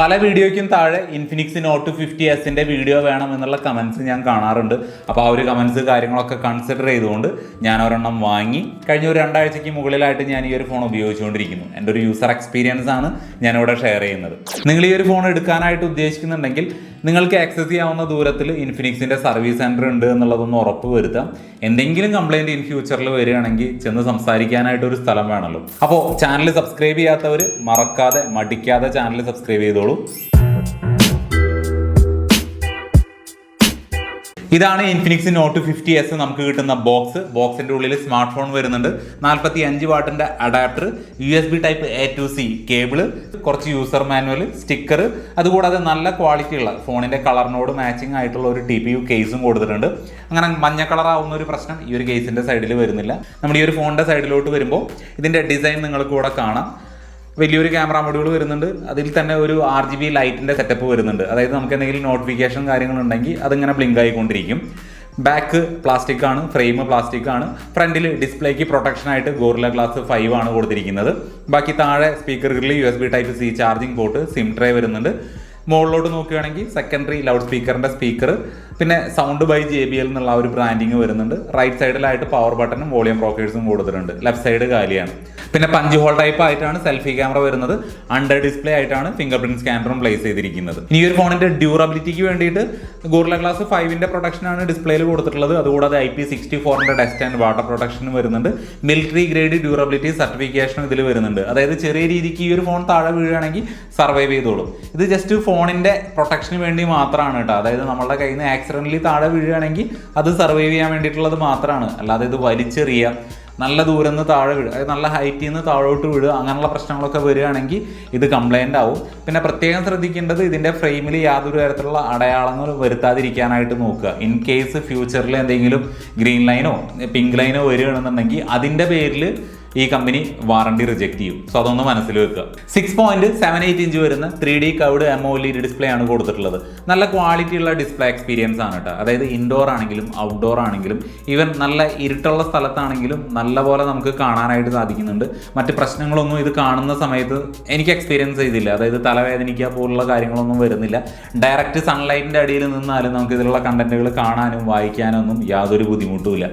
പല വീഡിയോയ്ക്കും താഴെ ഇൻഫിനിക്സ് നോട്ട് ഫിഫ്റ്റി എസിന്റെ വീഡിയോ വേണം എന്നുള്ള കമൻസ് ഞാൻ കാണാറുണ്ട്. അപ്പോൾ ആ ഒരു കമൻസ് കാര്യങ്ങളൊക്കെ കൺസിഡർ ചെയ്തുകൊണ്ട് ഞാൻ ഒരെണ്ണം വാങ്ങി. കഴിഞ്ഞ ഒരു രണ്ടാഴ്ചയ്ക്ക് മുകളിലായിട്ട് ഞാൻ ഈ ഒരു ഫോൺ ഉപയോഗിച്ചുകൊണ്ടിരിക്കുന്നു. എന്റെ ഒരു യൂസർ എക്സ്പീരിയൻസ് ആണ് ഞാനിവിടെ ഷെയർ ചെയ്യുന്നത്. നിങ്ങൾ ഈ ഒരു ഫോൺ എടുക്കാനായിട്ട് ഉദ്ദേശിക്കുന്നുണ്ടെങ്കിൽ നിങ്ങൾക്ക് ആക്സസ് ചെയ്യാവുന്ന ദൂരത്തിൽ ഇൻഫിനിക്സിന്റെ സർവീസ് സെന്റർ ഉണ്ട് എന്നുള്ളതൊന്ന് ഉറപ്പ് വരുത്താം. എന്തെങ്കിലും കംപ്ലൈന്റ് ഇൻ ഫ്യൂച്ചറിൽ വരികയാണെങ്കിൽ ചെന്ന് സംസാരിക്കാനായിട്ട് ഒരു സ്ഥലം വേണമല്ലോ അപ്പോൾ ചാനൽ സബ്സ്ക്രൈബ് ചെയ്യാത്തവർ മറക്കാതെ മടിക്കാതെ ചാനൽ സബ്സ്ക്രൈബ് ചെയ്തോളൂ. ഇതാണ് ഇൻഫിനിക്സ് നോട്ട് ഫിഫ്റ്റി എസ് നമുക്ക് കിട്ടുന്ന ബോക്സ് ബോക്സിന്റെ ഉള്ളിൽ സ്മാർട്ട് ഫോൺ വരുന്നുണ്ട്. നാൽപ്പത്തി അഞ്ച് വാട്ടിന്റെ adapter U S B type A to C cable കുറച്ച് യൂസർ മാനുവൽ സ്റ്റിക്കർ അതുകൂടാതെ നല്ല ക്വാളിറ്റി ഉള്ള ഫോണിന്റെ കളറിനോട് മാച്ചിങ് ആയിട്ടുള്ള ഒരു ടി പി യു കേസും കൊടുത്തിട്ടുണ്ട്. അങ്ങനെ മഞ്ഞ കളറാവുന്ന ഒരു പ്രശ്നം ഈ ഒരു കേസിന്റെ സൈഡിൽ വരുന്നില്ല. നമ്മുടെ ഈ ഒരു ഫോണിന്റെ സൈഡിലോട്ട് വരുമ്പോൾ ഇതിന്റെ ഡിസൈൻ നിങ്ങൾക്ക് കൂടെ കാണാം. വലിയൊരു ക്യാമറ മൊഡ്യൂൾ വരുന്നുണ്ട്. അതിൽ തന്നെ ഒരു ആർ ജി ബി ലൈറ്റിന്റെ സെറ്റപ്പ് വരുന്നുണ്ട്. അതായത് നമുക്ക് എന്തെങ്കിലും നോട്ടിഫിക്കേഷൻ കാര്യങ്ങളുണ്ടെങ്കിൽ അതിങ്ങനെ ബ്ലിങ്ക് ആയിക്കൊണ്ടിരിക്കും. ബാക്ക് പ്ലാസ്റ്റിക് ആണ് ഫ്രെയിം പ്ലാസ്റ്റിക് ആണ്. ഫ്രണ്ടിൽ ഡിസ്പ്ലേക്ക് പ്രൊട്ടക്ഷൻ ആയിട്ട് ഗോറില ഗ്ലാസ് ഫൈവ് ആണ് കൊടുത്തിരിക്കുന്നത്. ബാക്കി താഴെ സ്പീക്കറുകളിൽ U S B type C charging port SIM tray വരുന്നുണ്ട്. മുകളിലോട്ട് നോക്കുകയാണെങ്കിൽ സെക്കൻഡറി ലൗഡ് സ്പീക്കറിന്റെ സ്പീക്കർ പിന്നെ sound by J B L എന്നുള്ള ഒരു ബ്രാൻഡിങ് വരുന്നുണ്ട്. റൈറ്റ് സൈഡിലായിട്ട് പവർ ബട്ടണും വോളിയം റോക്കേഴ്സും കൊടുത്തിട്ടുണ്ട്. ലെഫ്റ്റ് സൈഡ് കാലിയാണ്. പിന്നെ പഞ്ച് ഹോൾ ടൈപ്പ് ആയിട്ടാണ് സെൽഫി ക്യാമറ വരുന്നത്. അണ്ടർ ഡിസ്പ്ലേ ആയിട്ടാണ് ഫിംഗർ പ്രിന്റ് സ്കാനറും പ്ലേസ് ചെയ്തിരിക്കുന്നത്. ഇനി ഒരു ഫോണിന്റെ ഡ്യൂറബിലിറ്റിക്ക് വേണ്ടിയിട്ട് ഗോർല ഗ്ലാസ് ഫൈവിന്റെ പ്രൊട്ടക്ഷൻ ആണ് ഡിസ്പ്ലേയിൽ കൊടുത്തിട്ടുള്ളത്. അതുകൂടാതെ ഐ പി സിക്സ്റ്റി ഫോറിന്റെ ഡസ്റ്റ് ആൻഡ് വാട്ടർ പ്രൊട്ടക്ഷനും വരുന്നുണ്ട്. മിലിറ്ററി ഗ്രേഡ് ഡ്യൂറബിലിറ്റി സർട്ടിഫിക്കേഷനും ഇതിൽ വരുന്നുണ്ട്. അതായത് ചെറിയ രീതിക്ക് ഈ ഒരു ഫോൺ താഴെ വീഴുകയാണെങ്കിൽ സർവൈവ് ചെയ്തോളും. ഇത് ജസ്റ്റ് ഫോണിന്റെ പ്രൊട്ടക്ഷന് വേണ്ടി മാത്രമാണ് കേട്ടോ. അതായത് നമ്മളുടെ കയ്യിൽ നിന്ന് ആക്സിഡന്റലി താഴെ വീഴുകയാണെങ്കിൽ അത് സർവൈവ് ചെയ്യാൻ വേണ്ടിയിട്ടുള്ളത് മാത്രമാണ് അല്ലാതെ ഇത് വലിച്ചെറിയുക നല്ല ദൂരം നിന്ന് താഴെ വിടുക അതായത് നല്ല ഹൈറ്റിൽ നിന്ന് താഴോട്ട് വിടുക അങ്ങനെയുള്ള പ്രശ്നങ്ങളൊക്കെ വരികയാണെങ്കിൽ ഇത് കംപ്ലൈന്റ് ആവും. പിന്നെ പ്രത്യേകം ശ്രദ്ധിക്കേണ്ടത് ഇതിന്റെ ഫ്രെയിമിൽ യാതൊരു തരത്തിലുള്ള അടയാളങ്ങൾ വരുത്താതിരിക്കാനായിട്ട് നോക്കുക. ഇൻ കേസ് ഫ്യൂച്ചറിൽ എന്തെങ്കിലും ഗ്രീൻ ലൈനോ പിങ്ക് ലൈനോ വരികയാണെന്നുണ്ടെങ്കിൽ അതിന്റെ പേരിൽ ഈ കമ്പനി വാറണ്ടി റിജക്ട് ചെയ്യും. സോ അതൊന്ന് മനസ്സിൽ വെക്കുക. Six point seven eight inch വരുന്ന three D curved M O display ആണ് കൊടുത്തിട്ടുള്ളത്. നല്ല ക്വാളിറ്റി ഉള്ള ഡിസ്പ്ലേ എക്സ്പീരിയൻസ് ആണ് കേട്ടോ അതായത് ഇൻഡോർ ആണെങ്കിലും ഔട്ട്ഡോർ ആണെങ്കിലും ഈവൻ നല്ല ഇരുട്ടുള്ള സ്ഥലത്താണെങ്കിലും നല്ല പോലെ നമുക്ക് കാണാനായിട്ട് സാധിക്കുന്നുണ്ട്. മറ്റ് പ്രശ്നങ്ങളൊന്നും ഇത് കാണുന്ന സമയത്ത് എനിക്ക് എക്സ്പീരിയൻസ് ചെയ്തില്ല. അതായത് തലവേദനിക്കുക പോലുള്ള കാര്യങ്ങളൊന്നും വരുന്നില്ല. ഡയറക്റ്റ് സൺലൈറ്റിന്റെ അടിയിൽ നിന്നാലും നമുക്ക് ഇതിലുള്ള കണ്ടന്റുകൾ കാണാനും വായിക്കാനും ഒന്നും യാതൊരു ബുദ്ധിമുട്ടുമില്ല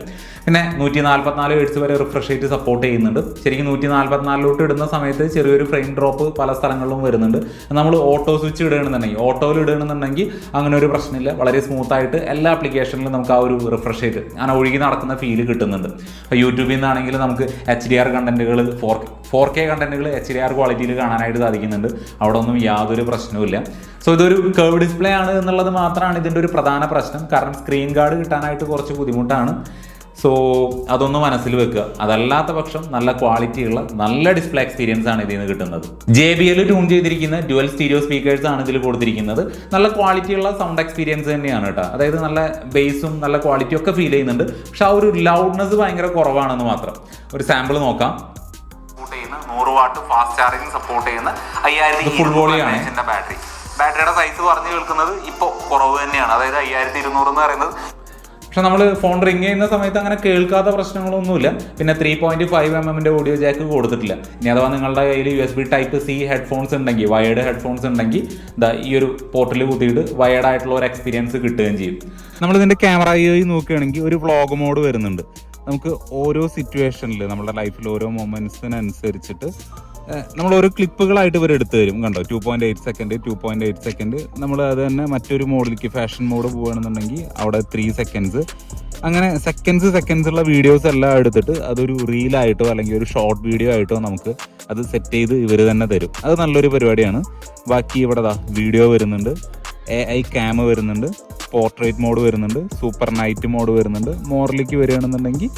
പിന്നെ നൂറ്റി നാൽപ്പത്തിനാല് ഹെഡ്സ് വരെ റിഫ്രഷ് റേറ്റ് സപ്പോർട്ട് ചെയ്യുന്നുണ്ട്. ശരിക്കും നൂറ്റി നാൽപ്പത്തിനാലിലോട്ട് ഇടുന്ന സമയത്ത് ചെറിയൊരു ഫ്രെയിം ഡ്രോപ്പ് പല സ്ഥലങ്ങളിലും വരുന്നുണ്ട്. നമ്മൾ ഓട്ടോ സ്വിച്ച് ഇടുകയാണെന്നുണ്ടെങ്കിൽ ഓട്ടോയിൽ ഇടുകയാണെന്നുണ്ടെങ്കിൽ അങ്ങനെ ഒരു പ്രശ്നമില്ല. വളരെ സ്മൂത്ത് ആയിട്ട് എല്ലാ ആപ്ലിക്കേഷനിലും നമുക്ക് ആ ഒരു റിഫ്രഷ് റേറ്റ് അങ്ങനെ ഒഴുകി നടക്കുന്ന ഫീൽ കിട്ടുന്നുണ്ട്. അപ്പോൾ യൂട്യൂബിൽ നിന്നാണെങ്കിൽ നമുക്ക് എച്ച് ഡി ആർ കണ്ടന്റുകൾ ഫോർ ഫോർ കെ കണ്ടന്റുകൾ എച്ച് ഡി ആർ ക്വാളിറ്റിയിൽ കാണാനായിട്ട് സാധിക്കുന്നുണ്ട്. അവിടെ ഒന്നും യാതൊരു പ്രശ്നവുമില്ല സോ ഇതൊരു കേവ് ഡിസ്പ്ലേ ആണ് എന്നുള്ളത് മാത്രമാണ് ഇതിന്റെ ഒരു പ്രധാന പ്രശ്നം. കാരണം സ്ക്രീൻ ഗാർഡ് കിട്ടാനായിട്ട് കുറച്ച് ബുദ്ധിമുട്ടാണ്. സോ അതൊന്ന് മനസ്സിൽ വെക്കുക. അതല്ലാത്ത പക്ഷം നല്ല ക്വാളിറ്റിയുള്ള നല്ല ഡിസ്പ്ലേ എക്സ്പീരിയൻസ് ആണ് ഇതിൽ നിന്ന് കിട്ടുന്നത്. ജെ ബി എൽ ട്യൂൺ ചെയ്തിരിക്കുന്ന ഡ്യുവൽ സ്റ്റീരിയോ സ്പീക്കേഴ്സ് ആണ് ഇതിൽ കൊടുത്തിരിക്കുന്നത്. നല്ല ക്വാളിറ്റിയുള്ള സൗണ്ട് എക്സ്പീരിയൻസ് തന്നെയാണ് കേട്ടോ അതായത് നല്ല ബേസും നല്ല ക്വാളിറ്റിയും ഒക്കെ ഫീൽ ചെയ്യുന്നുണ്ട്. പക്ഷെ ആ ഒരു ലൗഡ്നെസ് ഭയങ്കര കുറവാണെന്ന് മാത്രം. ഒരു സാമ്പിൾ നോക്കാം. നൂറ് വാട്ട് ഫാസ്റ്റ് ചാർജിങ് സപ്പോർട്ട് ചെയ്യുന്ന അയ്യായിരത്തി ബാറ്ററി ബാറ്ററിയുടെ സൈസ് പറഞ്ഞു കേൾക്കുന്നത് ഇപ്പോൾ കുറവ് തന്നെയാണ്. അതായത് അയ്യായിരത്തി ഇരുന്നൂറ് എന്ന് പറയുന്നത് പക്ഷെ നമ്മൾ ഫോൺ റിങ് ചെയ്യുന്ന സമയത്ത് അങ്ങനെ കേൾക്കാത്ത പ്രശ്നങ്ങളൊന്നുമില്ല. പിന്നെ ത്രീ പോയിന്റ് ഫൈവ് എം എമ്മിന്റെ ഓഡിയോ ജാക്ക് കൊടുത്തിട്ടില്ല. ഇനി അഥവാ നിങ്ങളുടെ കയ്യിൽ U S B type C headphones ഉണ്ടെങ്കിൽ വയേർഡ് ഹെഡ്ഫോൺസ് ഉണ്ടെങ്കിൽ ദാ ഈ ഒരു പോർട്ടിൽ കുത്തിയിട്ട് വയേർഡ് ആയിട്ടുള്ള ഒരു എക്സ്പീരിയൻസ് കിട്ടുകയും ചെയ്യും. നമ്മൾ ഇതിന്റെ ക്യാമറ നോക്കുകയാണെങ്കിൽ ഒരു വ്ളോഗ് മോഡ് വരുന്നുണ്ട്. നമുക്ക് ഓരോ സിറ്റുവേഷനിൽ നമ്മുടെ ലൈഫിൽ ഓരോ മൊമെന്റ്സിനനുസരിച്ചിട്ട് നമ്മൾ ഒരു ക്ലിപ്പുകളായിട്ട് ഇവർ എടുത്തു തരും. കണ്ടോ? Two point eight second two point eight second നമ്മൾ അത് തന്നെ മറ്റൊരു മോഡിലേക്ക് ഫാഷൻ മോഡ് പോവുകയാണെന്നുണ്ടെങ്കിൽ അവിടെ ത്രീ സെക്കൻഡ്സ് അങ്ങനെ സെക്കൻഡ്സ് സെക്കൻഡ്സ് ഉള്ള വീഡിയോസ് എല്ലാം എടുത്തിട്ട് അതൊരു റീലായിട്ടോ അല്ലെങ്കിൽ ഒരു ഷോർട്ട് വീഡിയോ ആയിട്ടോ നമുക്ക് അത് സെറ്റ് ചെയ്ത് ഇവർ തന്നെ തരും. അത് നല്ലൊരു പരിപാടിയാണ്. ബാക്കി ഇവിടെ വീഡിയോ വരുന്നുണ്ട്. എ ഐ ക്യാമ വരുന്നുണ്ട്. പോർട്രേറ്റ് മോഡ് വരുന്നുണ്ട്. സൂപ്പർ നൈറ്റ് മോഡ് വരുന്നുണ്ട്. മോറിലേക്ക് വരികയാണെന്നുണ്ടെങ്കിൽ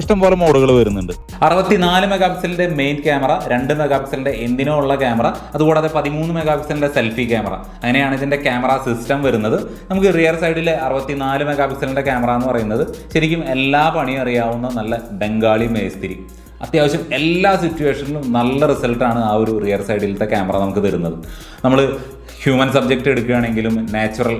ഇഷ്ടംപോലെ മോഡുകൾ വരുന്നുണ്ട്. അറുപത്തിനാല് മെഗാ പിക്സലിന്റെ മെയിൻ ക്യാമറ രണ്ട് മെഗാ പിക്സലിന്റെ എന്തിനോ ഉള്ള ക്യാമറ അതുകൂടാതെ പതിമൂന്ന് മെഗാ പിക്സലിന്റെ സെൽഫി ക്യാമറ അങ്ങനെയാണ് ഇതിന്റെ ക്യാമറ സിസ്റ്റം വരുന്നത്. നമുക്ക് റിയർ സൈഡിലെ അറുപത്തിനാല് മെഗാ പിക്സലിന്റെ ക്യാമറ എന്ന് പറയുന്നത് ശരിക്കും എല്ലാ പണിയും അറിയാവുന്ന നല്ല ബംഗാളി മേസ്തിരി. അത്യാവശ്യം എല്ലാ സിറ്റുവേഷനിലും നല്ല റിസൾട്ടാണ് ആ ഒരു റിയർ സൈഡിലത്തെ ക്യാമറ നമുക്ക് തരുന്നത്. നമ്മൾ ഹ്യൂമൻ സബ്ജക്റ്റ് എടുക്കുകയാണെങ്കിലും നാച്ചുറൽ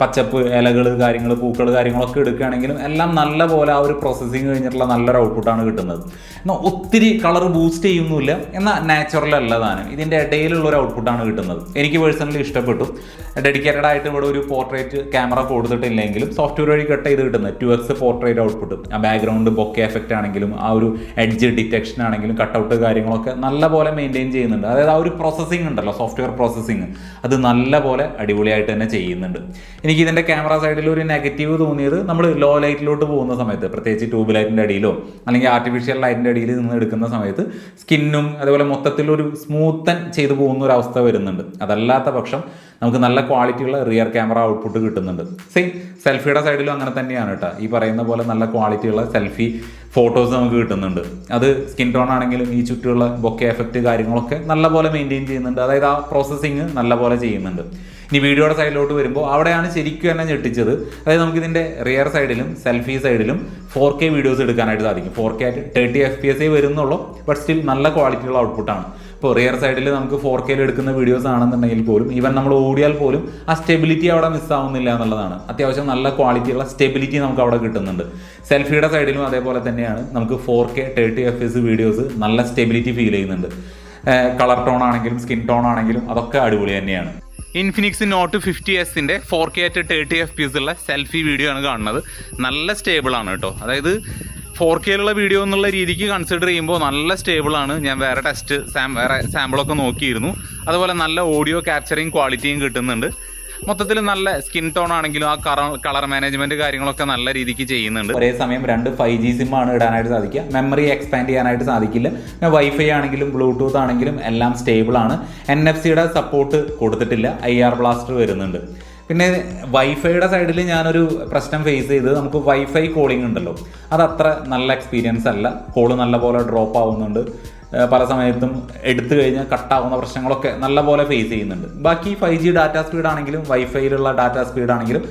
പച്ചപ്പ് ഇലകൾ കാര്യങ്ങൾ പൂക്കൾ കാര്യങ്ങളൊക്കെ എടുക്കുകയാണെങ്കിലും എല്ലാം നല്ല പോലെ ആ ഒരു പ്രോസസ്സിങ് കഴിഞ്ഞിട്ടുള്ള നല്ലൊരു ഔട്ട്പുട്ടാണ് കിട്ടുന്നത്. എന്നാൽ ഒത്തിരി കളർ ബൂസ്റ്റ് ചെയ്യുന്നില്ല എന്നാൽ നാച്ചുറൽ അല്ലതാണ് ഇതിന്റെ ഇടയിലുള്ള ഒരു ഔട്ട്പുട്ടാണ് കിട്ടുന്നത്. എനിക്ക് പേഴ്സണലി ഇഷ്ടപ്പെട്ടു. ഡെഡിക്കേറ്റഡ് ആയിട്ട് ഇവിടെ ഒരു പോർട്രേറ്റ് ക്യാമറ കൊടുത്തിട്ടില്ലെങ്കിലും സോഫ്റ്റ്വെയർ വഴി കട്ട് ചെയ്ത് കിട്ടുന്നത്. ടു എക്സ് പോർട്രേറ്റ് ഔട്ട്പുട്ട് ആ ബാക്ക്ഗ്രൗണ്ട് ബൊക്കെ എഫക്റ്റ് ആണെങ്കിലും ആ ഒരു എഡ്ജ് ഡിറ്റക്ഷൻ ആണെങ്കിലും കട്ടൗട്ട് കാര്യങ്ങളൊക്കെ നല്ല പോലെ മെയിന്റെയിൻ ചെയ്യുന്നുണ്ട്. അതായത് ആ ഒരു പ്രോസസ്സിംഗ് ഉണ്ടല്ലോ സോഫ്റ്റ്വെയർ പ്രോസസ്സിംഗ് അത് നല്ല പോലെ അടിപൊളിയായിട്ട് തന്നെ ചെയ്യുന്നുണ്ട്. എനിക്ക് ഇതിന്റെ ക്യാമറ സൈഡിൽ ഒരു നെഗറ്റീവ് തോന്നിയത് നമ്മൾ ലോ ലൈറ്റിലോട്ട് പോകുന്ന സമയത്ത് പ്രത്യേകിച്ച് ട്യൂബ് ലൈറ്റിന്റെ അടിയിലോ അല്ലെങ്കിൽ ആർട്ടിഫിഷ്യൽ ലൈറ്റിന്റെ അടിയിൽ നിന്ന് എടുക്കുന്ന സമയത്ത് സ്കിന്നും അതുപോലെ മൊത്തത്തിലൊരു സ്മൂത്തൻ ചെയ്തു പോകുന്ന ഒരു അവസ്ഥ വരുന്നുണ്ട്. അതല്ലാത്ത പക്ഷം നമുക്ക് നല്ല ക്വാളിറ്റിയുള്ള റിയർ ക്യാമറ ഔട്ട്പുട്ട് കിട്ടുന്നുണ്ട്. സെയിം സെൽഫിയുടെ സൈഡിലും അങ്ങനെ തന്നെയാണ് കേട്ടോ ഈ പറയുന്ന പോലെ നല്ല ക്വാളിറ്റിയുള്ള സെൽഫി ഫോട്ടോസ് നമുക്ക് കിട്ടുന്നുണ്ട്. അത് സ്കിൻ ടോൺ ആണെങ്കിലും ഈ ചുറ്റുമുള്ള ബൊക്കെ എഫക്റ്റ് കാര്യങ്ങളൊക്കെ നല്ലപോലെ മെയിന്റെയിൻ ചെയ്യുന്നുണ്ട്. അതായത് ആ പ്രോസസ്സിങ് നല്ലപോലെ ചെയ്യുന്നുണ്ട്. ഇനി വീഡിയോയുടെ സൈഡിലോട്ട് വരുമ്പോൾ അവിടെയാണ് ശരിക്കും എന്നെ ഞെട്ടിച്ചത്. അതായത് നമുക്കിതിന്റെ റിയർ സൈഡിലും സെൽഫി സൈഡിലും ഫോർ കെ വീഡിയോസ് എടുക്കാനായിട്ട് സാധിക്കും. ഫോർ കെ ആയിട്ട് തേർട്ടി എഫ് പി എസ് വരുന്നുള്ളൂ ബട്ട് സ്റ്റിൽ നല്ല ക്വാളിറ്റിയുള്ള ഔട്ട്പുട്ടാണ് ഇപ്പോൾ റിയർ സൈഡിൽ നമുക്ക് ഫോർ കെയിൽ എടുക്കുന്ന വീഡിയോസ് ആണെന്നുണ്ടെങ്കിൽ പോലും ഈവൻ നമ്മൾ ഓടിയാൽ പോലും ആ സ്റ്റെബിലിറ്റി അവിടെ മിസ്സാവുന്നില്ല എന്നുള്ളതാണ്. അത്യാവശ്യം നല്ല ക്വാളിറ്റിയുള്ള സ്റ്റെബിലിറ്റി നമുക്ക് അവിടെ കിട്ടുന്നുണ്ട്. സെൽഫിയുടെ സൈഡിലും അതേപോലെ തന്നെയാണ്. നമുക്ക് four K thirty F S videos നല്ല സ്റ്റെബിലിറ്റി ഫീൽ ചെയ്യുന്നുണ്ട്. കളർ ടോൺ ആണെങ്കിലും സ്കിൻ ടോൺ ആണെങ്കിലും അതൊക്കെ അടിപൊളി തന്നെയാണ്. ഇൻഫിനിക്സ് നോട്ട് ഫിഫ്റ്റി എസിന്റെ four K at thirty F P S ഉള്ള സെൽഫി വീഡിയോ ആണ് കാണുന്നത്. നല്ല സ്റ്റേബിൾ ആണ് കേട്ടോ. അതായത് ഫോർ കെയിലുള്ള വീഡിയോ എന്നുള്ള രീതിക്ക് കൺസിഡർ ചെയ്യുമ്പോൾ നല്ല സ്റ്റേബിൾ ആണ്. ഞാൻ വേറെ ടെസ്റ്റ് സാം വേറെ സാമ്പിളൊക്കെ നോക്കിയിരുന്നു. അതുപോലെ നല്ല ഓഡിയോ ക്യാപ്ചറിങ് ക്വാളിറ്റിയും കിട്ടുന്നുണ്ട്. മൊത്തത്തിൽ നല്ല സ്കിൻ ടോൺ ആണെങ്കിലും ആ കളർ മാനേജ്മെന്റ് കാര്യങ്ങളൊക്കെ നല്ല രീതിക്ക് ചെയ്യുന്നുണ്ട്. ഒരേ സമയം രണ്ട് ഫൈവ് ജി സിം ആണ് ഇടാനായിട്ട് സാധിക്കുക. മെമ്മറി എക്സ്പാൻഡ് ചെയ്യാനായിട്ട് സാധിക്കില്ല. പിന്നെ വൈഫൈ ആണെങ്കിലും ബ്ലൂടൂത്ത് ആണെങ്കിലും എല്ലാം സ്റ്റേബിൾ ആണ്. എൻ എഫ് സിയുടെ സപ്പോർട്ട് കൊടുത്തിട്ടില്ല. ഐ ആർ ബ്ലാസ്റ്റർ വരുന്നുണ്ട്. പിന്നെ വൈഫൈയുടെ സൈഡിൽ ഞാനൊരു പ്രശ്നം ഫേസ് ചെയ്ത് നമുക്ക് വൈഫൈ കോളിംഗ് ഉണ്ടല്ലോ. അത് അത്ര നല്ല എക്സ്പീരിയൻസ് അല്ല. കോൾ നല്ല പോലെ ഡ്രോപ്പ് ആവുന്നുണ്ട്. പല സമയത്തും എടുത്തു കഴിഞ്ഞാൽ കട്ടാവുന്ന പ്രശ്നങ്ങളൊക്കെ നല്ലപോലെ ഫേസ് ചെയ്യുന്നുണ്ട്. ബാക്കി ഫൈവ് ജി ഡാറ്റ സ്പീഡ് ആണെങ്കിലും വൈഫൈയിലുള്ള ഡാറ്റ സ്പീഡ് ആണെങ്കിലും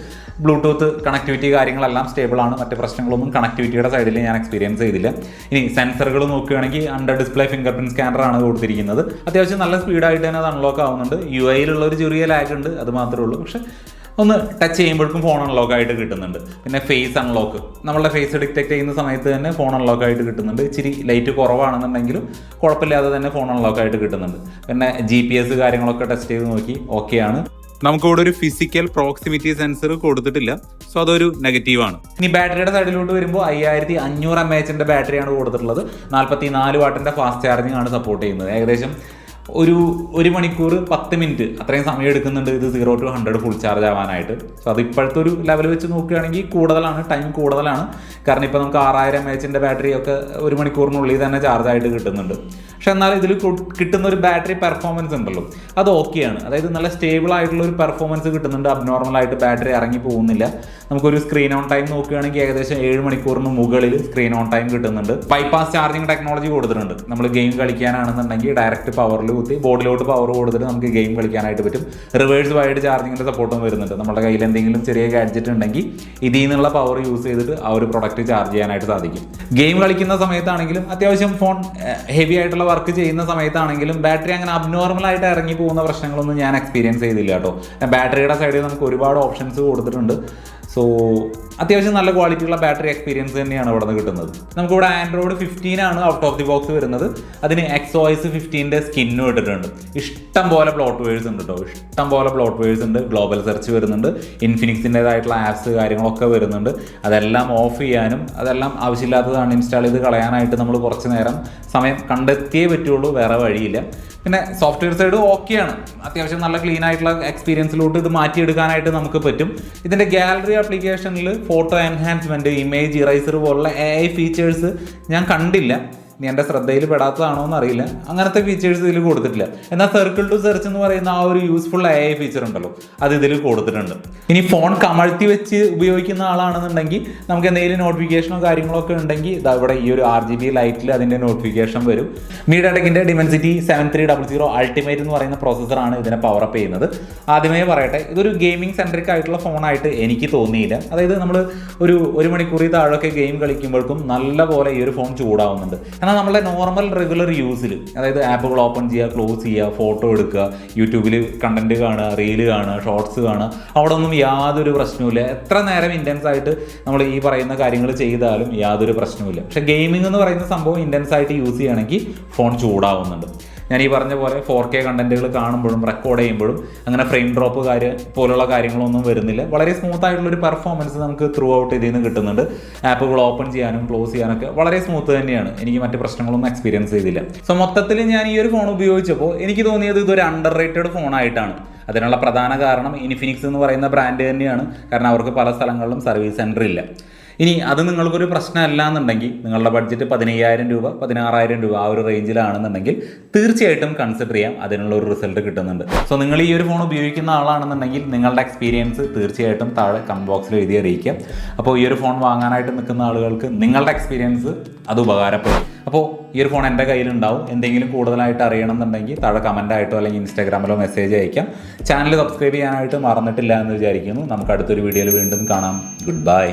ബ്ലൂടൂത്ത് കണക്ടിവിറ്റി കാര്യങ്ങളെല്ലാം സ്റ്റേബിൾ ആണ്. മറ്റ് പ്രശ്നങ്ങളൊന്നും കണക്ടിവിറ്റിയുടെ സൈഡിൽ ഞാൻ എക്സ്പീരിയൻസ് ചെയ്തില്ല. ഇനി സെൻസറുകൾ നോക്കുകയാണെങ്കിൽ അണ്ടർ ഡിസ്പ്ലേ ഫിംഗർ പ്രിന്റ് സ്കാനറാണ് കൊടുത്തിരിക്കുന്നത്. അത്യാവശ്യം നല്ല സ്പീഡായിട്ട് തന്നെ അത് അൺലോക്ക് ആവുന്നുണ്ട്. യു ഐയിലുള്ള ഒരു ചെറിയ ലാഗ് ഉണ്ട് അത് മാത്രമേ ഉള്ളൂ. പക്ഷേ ഒന്ന് ടച്ച് ചെയ്യുമ്പോഴേക്കും ഫോൺ അൺലോക്ക് ആയിട്ട് കിട്ടുന്നുണ്ട്. പിന്നെ ഫേസ് അൺലോക്ക് നമ്മളുടെ ഫേസ് ഡിറ്റക്ട് ചെയ്യുന്ന സമയത്ത് തന്നെ ഫോൺ അൺലോക്ക് ആയിട്ട് കിട്ടുന്നുണ്ട്. ഇച്ചിരി ലൈറ്റ് കുറവാണെന്നുണ്ടെങ്കിലും കുഴപ്പമില്ലാതെ തന്നെ ഫോൺ അൺലോക്ക് ആയിട്ട് കിട്ടുന്നുണ്ട്. പിന്നെ ജി പി എസ് കാര്യങ്ങളൊക്കെ ടെസ്റ്റ് ചെയ്ത് നോക്കി ഓക്കെയാണ് നമുക്കിവിടെ ഒരു ഫിസിക്കൽ പ്രോക്സിമിറ്റി സെൻസർ കൊടുത്തിട്ടില്ല. സോ അതൊരു നെഗറ്റീവാണ് ഇനി ബാറ്ററിയുടെ സൈഡിലോട്ട് വരുമ്പോൾ അയ്യായിരത്തി അഞ്ഞൂറ് എം എച്ചിന്റെ ബാറ്ററിയാണ് കൊടുത്തിട്ടുള്ളത്. നാൽപ്പത്തി നാല് വാട്ടിന്റെ ഫാസ്റ്റ് ചാർജിംഗ് ആണ് സപ്പോർട്ട് ചെയ്യുന്നത്. ഏകദേശം ഒരു ഒരു മണിക്കൂർ പത്ത് മിനിറ്റ്. അത്രയും സമയം എടുക്കുന്നുണ്ട് ഇത് zero to hundred full charge ആവാനായിട്ട്. സോ അത് ഇപ്പോഴത്തെ ഒരു ലെവൽ വെച്ച് നോക്കുകയാണെങ്കിൽ കൂടുതലാണ് ടൈം കൂടുതലാണ്. കാരണം ഇപ്പോൾ നമുക്ക് ആറായിരം എച്ചിന്റെ ബാറ്ററി ഒക്കെ ഒരു മണിക്കൂറിനുള്ളിൽ തന്നെ ചാർജ് ആയിട്ട് കിട്ടുന്നുണ്ട്. പക്ഷെ എന്നാൽ ഇതിൽ കിട്ടുന്ന ഒരു ബാറ്ററി പെർഫോമൻസ് ഉണ്ടല്ലോ. അത് ഓക്കെയാണ് അതായത് നല്ല സ്റ്റേബിൾ ആയിട്ടുള്ള ഒരു പെർഫോമൻസ് കിട്ടുന്നുണ്ട്. അബ്നോർമൽ ആയിട്ട് ബാറ്ററി ഇറങ്ങി പോകുന്നില്ല. നമുക്കൊരു സ്ക്രീൻ ഓൺ ടൈം നോക്കുകയാണെങ്കിൽ ഏകദേശം ഏഴ് മണിക്കൂറിന് മുകളിൽ സ്ക്രീൻ ഓൺ ടൈം കിട്ടുന്നുണ്ട്. ബൈപ്പാസ് ചാർജിങ് ടെക്നോളജി കൊടുത്തിട്ടുണ്ട്. നമ്മൾ ഗെയിം കളിക്കാനാണെന്നുണ്ടെങ്കിൽ ഡയറക്റ്റ് പവറിൽ കുത്തി ബോർഡിലോട്ട് പവർ കൊടുത്തിട്ട് നമുക്ക് ഗെയിം കളിക്കാനായിട്ട് പറ്റും. റിവേഴ്സ് വൈഡ് ചാർജിങ്ങിന്റെ സപ്പോർട്ടും വരുന്നുണ്ട്. നമ്മുടെ കയ്യിൽ എന്തെങ്കിലും ചെറിയ ഗാഡ്ജറ്റ് ഉണ്ടെങ്കിൽ ഇതിൽ നിന്നുള്ള പവർ യൂസ് ചെയ്തിട്ട് ആ ഒരു പ്രൊഡക്റ്റ് ചാർജ് ചെയ്യാനായിട്ട് സാധിക്കും. ഗെയിം കളിക്കുന്ന സമയത്താണെങ്കിലും അത്യാവശ്യം ഫോൺ ഹെവി ആയിട്ടുള്ള വർക്ക് ചെയ്യുന്ന സമയത്താണെങ്കിലും ബാറ്ററി അങ്ങനെ അബ്നോർമൽ ആയിട്ട് ഇറങ്ങി പോകുന്ന പ്രശ്നങ്ങളൊന്നും ഞാൻ എക്സ്പീരിയൻസ് ചെയ്തില്ല കേട്ടോ. ബാറ്ററിയുടെ സൈഡിൽ നമുക്ക് ഒരുപാട് ഓപ്ഷൻസ് കൊടുത്തിട്ടുണ്ട്. സോ അത്യാവശ്യം നല്ല ക്വാളിറ്റിയുള്ള ബാറ്ററി എക്സ്പീരിയൻസ് തന്നെയാണ് ഇവിടെ നിന്ന് കിട്ടുന്നത്. നമുക്കിവിടെ ആൻഡ്രോയിഡ് ഫിഫ്റ്റീൻ ആണ് ഔട്ട് ഓഫ് ദി ബോക്സ് വരുന്നത്. അതിന് എക്സ് എസ് ഫിഫ്റ്റീന്റെ സ്കിന്നും ഇട്ടിട്ടുണ്ട്. ഇഷ്ടം പോലെ പ്ലോട്ട് വേഴ്സ് ഉണ്ട് കേട്ടോ ഇഷ്ടം പോലെ പ്ലോട്ട് വേഴ്സ് ഉണ്ട്. ഗ്ലോബൽ സെർച്ച് വരുന്നുണ്ട്. ഇൻഫിനിക്സിന്റെതായിട്ടുള്ള ആപ്സ് കാര്യങ്ങളൊക്കെ വരുന്നുണ്ട്. അതെല്ലാം ഓഫ് ചെയ്യാനും അതെല്ലാം ആവശ്യമില്ലാത്തത് അൺഇൻസ്റ്റാൾ ചെയ്ത് കളയാനായിട്ട് നമ്മൾ കുറച്ച് നേരം സമയം കണ്ടെത്തിയേ പറ്റുള്ളൂ. വേറെ വഴിയില്ല. പിന്നെ സോഫ്റ്റ്വെയർ സൈഡ് ഓക്കെയാണ് അത്യാവശ്യം നല്ല ക്ലീൻ ആയിട്ടുള്ള എക്സ്പീരിയൻസിലോട്ട് ഇത് മാറ്റിയെടുക്കാനായിട്ട് നമുക്ക് പറ്റും. ഇതിന്റെ ഗാലറി ആപ്ലിക്കേഷനിൽ ഫോട്ടോ എൻഹാൻസ്മെന്റ് ഇമേജ് ഇറൈസർ പോലുള്ള എ ഐ ഫീച്ചേഴ്സ് ഞാൻ കണ്ടില്ല. ഇനി എന്റെ ശ്രദ്ധയിൽ പെടാത്തതാണോ എന്ന് അറിയില്ല അങ്ങനത്തെ ഫീച്ചേഴ്സ് ഇതിൽ കൊടുത്തിട്ടില്ല. എന്നാൽ സർക്കിൾ ടു സെർച്ച് എന്ന് പറയുന്ന ആ ഒരു യൂസ്ഫുൾ എ ഐ ഫീച്ചർ ഉണ്ടല്ലോ അത് ഇതിൽ കൊടുത്തിട്ടുണ്ട്. ഇനി ഫോൺ കമഴ്ത്തി വെച്ച് ഉപയോഗിക്കുന്ന ആളാണെന്നുണ്ടെങ്കിൽ നമുക്ക് എന്തെങ്കിലും നോട്ടിഫിക്കേഷനോ കാര്യങ്ങളോ ഒക്കെ ഉണ്ടെങ്കിൽ ഇതാ ഇവിടെ ഈ ഒരു ആർ ജി ബി ലൈറ്റിൽ അതിന്റെ നോട്ടിഫിക്കേഷൻ വരും. Media ടെക്കിന്റെ Dimensity seven three double zero ultimate എന്ന് പറയുന്ന പ്രോസസ്സറാണ് ഇതിനെ പവർ അപ്പ് ചെയ്യുന്നത്. ആദ്യമേ പറയട്ടെ ഇതൊരു ഗെയിമിംഗ് സെൻട്രിക് ആയിട്ടുള്ള ഫോണായിട്ട് എനിക്ക് തോന്നിയില്ല. അതായത് നമ്മൾ ഒരു ഒരു മണിക്കൂറിൽ താഴൊക്കെ ഗെയിം കളിക്കുമ്പോഴേക്കും നല്ല പോലെ ഈ ഒരു ഫോൺ ചൂടാവുന്നുണ്ട്. എന്നാൽ നമ്മളെ നോർമൽ റെഗുലർ യൂസിൽ അതായത് ആപ്പുകൾ ഓപ്പൺ ചെയ്യുക ക്ലോസ് ചെയ്യുക ഫോട്ടോ എടുക്കുക യൂട്യൂബിൽ കണ്ടന്റ് കാണുക റീൽ കാണുക ഷോർട്സ് കാണുക. അവിടെ ഒന്നും യാതൊരു പ്രശ്നവുമില്ല. എത്ര നേരം ഇന്റൻസ് ആയിട്ട് നമ്മൾ ഈ പറയുന്ന കാര്യങ്ങൾ ചെയ്താലും യാതൊരു പ്രശ്നവുമില്ല. പക്ഷേ ഗെയിമിംഗ് എന്ന് പറയുന്ന സംഭവം ഇന്റൻസ് ആയിട്ട് യൂസ് ചെയ്യുകയാണെങ്കിൽ ഫോൺ ചൂടാവുന്നുണ്ട്. ഞാൻ ഈ പറഞ്ഞ പോലെ ഫോർ കെ കണ്ടന്റുകൾ കാണുമ്പോഴും റെക്കോർഡ് ചെയ്യുമ്പോഴും അങ്ങനെ ഫ്രെയിം ഡ്രോപ്പ് കാര്യ പോലുള്ള കാര്യങ്ങളൊന്നും വരുന്നില്ല. വളരെ സ്മൂത്ത് ആയിട്ടുള്ള ഒരു പെർഫോമൻസ് നമുക്ക് ത്രൂ ഔട്ട് ഇതിൽ നിന്ന് കിട്ടുന്നുണ്ട്. ആപ്പുകൾ ഓപ്പൺ ചെയ്യാനും ക്ലോസ് ചെയ്യാനൊക്കെ വളരെ സ്മൂത്ത് തന്നെയാണ്. എനിക്ക് മറ്റ് പ്രശ്നങ്ങളൊന്നും എക്സ്പീരിയൻസ് ചെയ്തില്ല. സോ മൊത്തത്തിൽ ഞാൻ ഈ ഒരു ഫോൺ ഉപയോഗിച്ചപ്പോൾ എനിക്ക് തോന്നിയത് ഇതൊരു അണ്ടർ റേറ്റഡ് ഫോണായിട്ടാണ് അതിനുള്ള പ്രധാന കാരണം ഇൻഫിനിക്സ് എന്ന് പറയുന്ന ബ്രാൻഡ് തന്നെയാണ്. കാരണം അവർക്ക് പല സ്ഥലങ്ങളിലും സർവീസ് സെന്റർ ഇല്ല. ഇനി അത് നിങ്ങൾക്കൊരു പ്രശ്നമല്ല എന്നുണ്ടെങ്കിൽ നിങ്ങളുടെ ബഡ്ജറ്റ് പതിനയ്യായിരം രൂപ പതിനാറായിരം രൂപ ആ ഒരു റേഞ്ചിലാണെന്നുണ്ടെങ്കിൽ തീർച്ചയായിട്ടും കൺസിഡർ ചെയ്യാം. അതിനുള്ള ഒരു റിസൾട്ട് കിട്ടുന്നുണ്ട്. സോ നിങ്ങൾ ഈ ഒരു ഫോൺ ഉപയോഗിക്കുന്ന ആളാണെന്നുണ്ടെങ്കിൽ നിങ്ങളുടെ എക്സ്പീരിയൻസ് തീർച്ചയായിട്ടും താഴെ കമന്റ് ബോക്സിൽ എഴുതി അറിയിക്കാം. അപ്പോൾ ഈ ഒരു ഫോൺ വാങ്ങാനായിട്ട് നിൽക്കുന്ന ആളുകൾക്ക് നിങ്ങളുടെ എക്സ്പീരിയൻസ് അത് ഉപകാരപ്പെടും. അപ്പോൾ ഈ ഒരു ഫോൺ എന്റെ കയ്യിലുണ്ടാവും. എന്തെങ്കിലും കൂടുതലായിട്ട് അറിയണമെന്നുണ്ടെങ്കിൽ താഴെ കമന്റ് ആയിട്ടോ അല്ലെങ്കിൽ ഇൻസ്റ്റാഗ്രാമിലോ മെസ്സേജ് അയക്കാം. ചാനൽ സബ്സ്ക്രൈബ് ചെയ്യാനായിട്ട് മറന്നിട്ടില്ല എന്ന് വിചാരിക്കുന്നു. നമുക്ക് അടുത്തൊരു വീഡിയോയിൽ വീണ്ടും കാണാം. Good bye